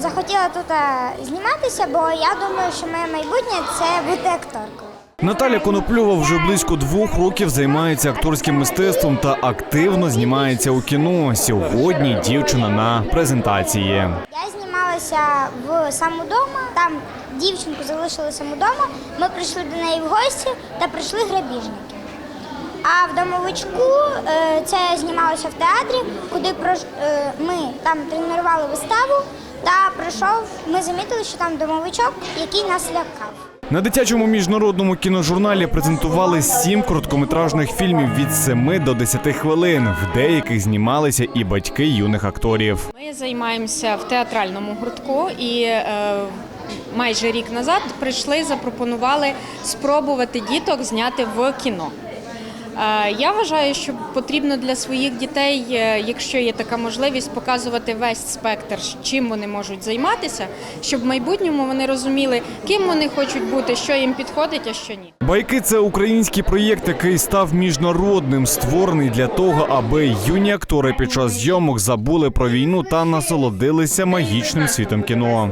захотіла тут е, зніматися, бо я думаю, що моє майбутнє це бути акторкою. Наталя Конопльова вже близько двох років займається акторським мистецтвом та активно знімається у кіно. Сьогодні дівчина на презентації. Я знімалася в самодома, там дівчинку залишили самодома. Ми прийшли до неї в гості та прийшли грабіжники. А в домовичку е, це знімалося в театрі, куди е, ми там тренували виставу. Та прийшов, ми замітили, що там домовичок, який нас лякав. На дитячому міжнародному кіножурналі презентували сім короткометражних фільмів від 7 до 10 хвилин. В деяких знімалися і батьки юних акторів. Ми займаємося в театральному гуртку і е, майже рік назад прийшли, запропонували спробувати діток зняти в кіно. Е, Я вважаю, що потрібно для своїх дітей, е, якщо є така можливість, показувати весь спектр, чим вони можуть займатися, щоб в майбутньому вони розуміли, ким вони хочуть бути, що їм підходить, а що ні. Байки це український проєкт, який став міжнародним, створений для того, аби юні актори під час зйомок забули про війну та насолодилися магічним світом кіно.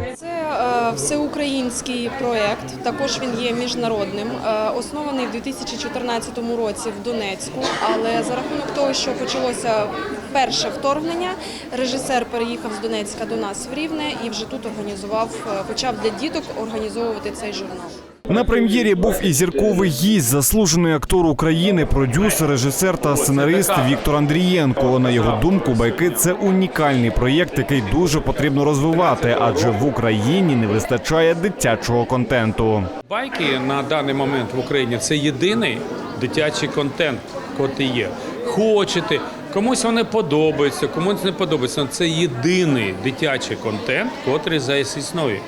Е, всеукраїнський проєкт, також він є міжнародним. Е, Оснований в 2014 році в Донецьку, але за рахунок того, що почалося перше вторгнення, режисер переїхав з Донецька до нас в Рівне і вже тут організував, е, почав для діток організовувати цей журнал. На прем'єрі був і зірковий гість, заслужений актор України, продюсер, режисер та сценарист Віктор Андрієнко. На його думку, байки це унікальний проєкт, який дуже потрібно розвивати, адже в Україні не вистачає дитячого контенту. Байки на даний момент в Україні це єдиний дитячий контент, котрий є. Хочете, комусь вони подобаються, комусь не подобається. Це єдиний дитячий контент, котрий зараз існує.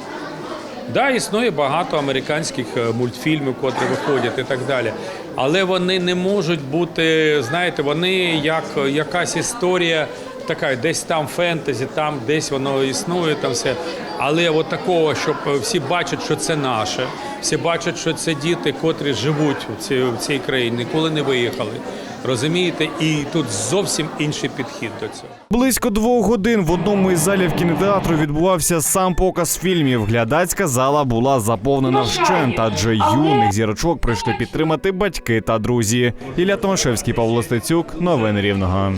Да, існує багато американських е, мультфільмів, котрі виходять і так далі. Але вони не можуть бути, знаєте, вони як е, якась історія така, десь там фентезі, там десь воно існує, там все. Але от такого, щоб е, всі бачать, що це наше, всі бачать, що це діти, котрі живуть у цій, в цій країні, ніколи не виїхали. Розумієте? І тут зовсім інший підхід до цього. Близько двох годин в одному із залів кінотеатру відбувався сам показ фільмів. Глядацька зала була заповнена вщент, адже юних зірочок прийшли підтримати батьки та друзі. Ілля Томашевський, Павло Стецюк, новини Рівного.